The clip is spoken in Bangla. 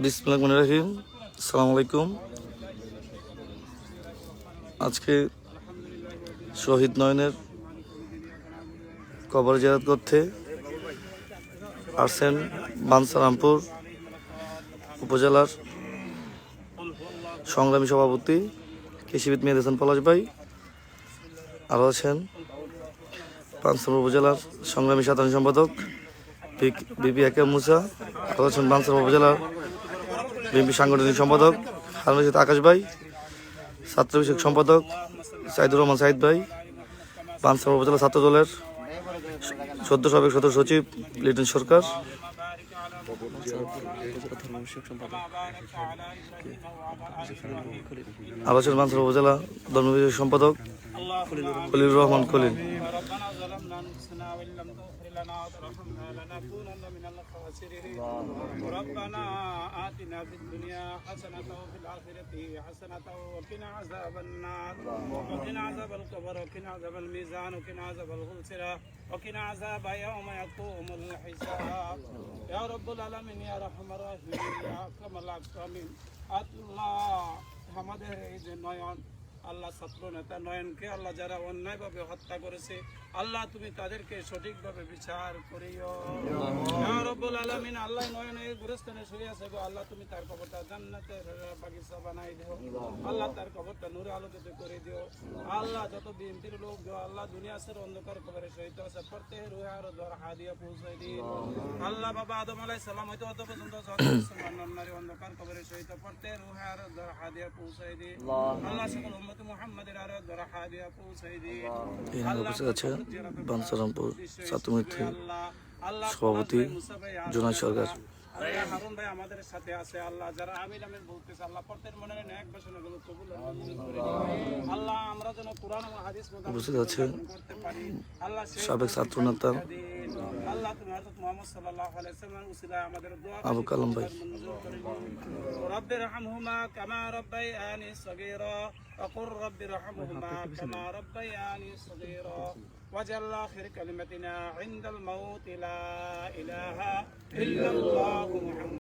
বিসমুল্লাহ সালাম আলাইকুম। আজকে শহীদ নয়নের কবর জিয়ারত করতে আসছেন বানসারামপুর উপজেলার সংগ্রামী সভাপতি কৃষিবিদ মেহেদ হাসান পলাশ ভাই আরও আছেন। বানসারামপুর উপজেলার সংগ্রামী সাধারণ সম্পাদক বিপি একে মুসা আরও আছেন বানসারামপুর উপজেলার বিএনপি সাংগঠনিক সম্পাদক হারুন রশিদ আকাশ ভাই ছাত্র বিষয়ক সম্পাদক সাইদুর রহমান সাইদ ভাই বানসার উপজেলা ছাত্র দলের সদ্য সাবেক সদস্য সচিব লিটন সরকার আলোচনা বানসার উপজেলা ধর্ম বিষয়ক সম্পাদক খলিলুর রহমান খলিল ربنا ظلمنا انفسنا وان لم تغفر لنا وترحمنا لنكونن من الخاسرين ربنا اتنا في الدنيا حسنه وفي الاخره حسنه وقنا عذاب النار وقنا عذاب القبر وقنا عذاب الميزان وقنا عذاب الخلسرة وقنا عذاب يوم يقوم الحساب يا رب العالمين يا رحم الراحمين يا اكرم الاكرمين আল্লাহ আমাদের এই যে নয়ন আল্লাহ ছাত্র নেতা নয়নকে, আল্লাহ যারা অন্যায়ভাবে হত্যা করেছে, আল্লাহ তুমি তাদেরকে সঠিকভাবে বিচার করিও। রব্বুল আলামিন, আল্লাহ নয়নের গুরস্থানে শুয়ে আছে গো। আল্লাহ তুমি তার কবরটা জান্নাতের বাগিচা বানাই দিও। আল্লাহ তার কবরটা নূরে আলোকিত করে দিও। আল্লাহ যত বিএনপির লোক গো, আল্লাহ দুনিয়া সের অন্ধকার কবরে শহীদ আছে প্রত্যেক রুহে আর দর হাদিয়া পৌঁছাই দিন। আল্লাহ বাবা আদম আলাইহিস সালাম হয়তো অত পর্যন্ত নারী অন্ধকার কবরে শহীদ প্রত্যেক রুহে আর দর হাদিয়া পৌঁছাই দিন। আল্লাহ সকল আছে বানসারামপুর ছাত্রমৈত্রী সভাপতি জোনাই সরকার। হারুন ভাই আমাদের সাথে আছে আল্লাহ যারা আমিন আমিন বলতেছে আল্লাহ প্রত্যেক মনে বাসনা গুলো কবুল আমরা যেন কোরআন ও হাদিস উপস্থিত আছে সাবেক ছাত্র নেতা আল্লাহ তুমি হযরত মুহাম্মদ সাল্লাল্লাহু আলাইহি ওয়াসাল্লামের উসিলায় আমাদের দোয়া আবু কালাম ভাই। رب ارحمهما كما ربياني صغيرا وقل رب ارحمهما كما ربياني صغيرا واجعل آخر كلمتنا عند الموت لا إله إلا الله محمد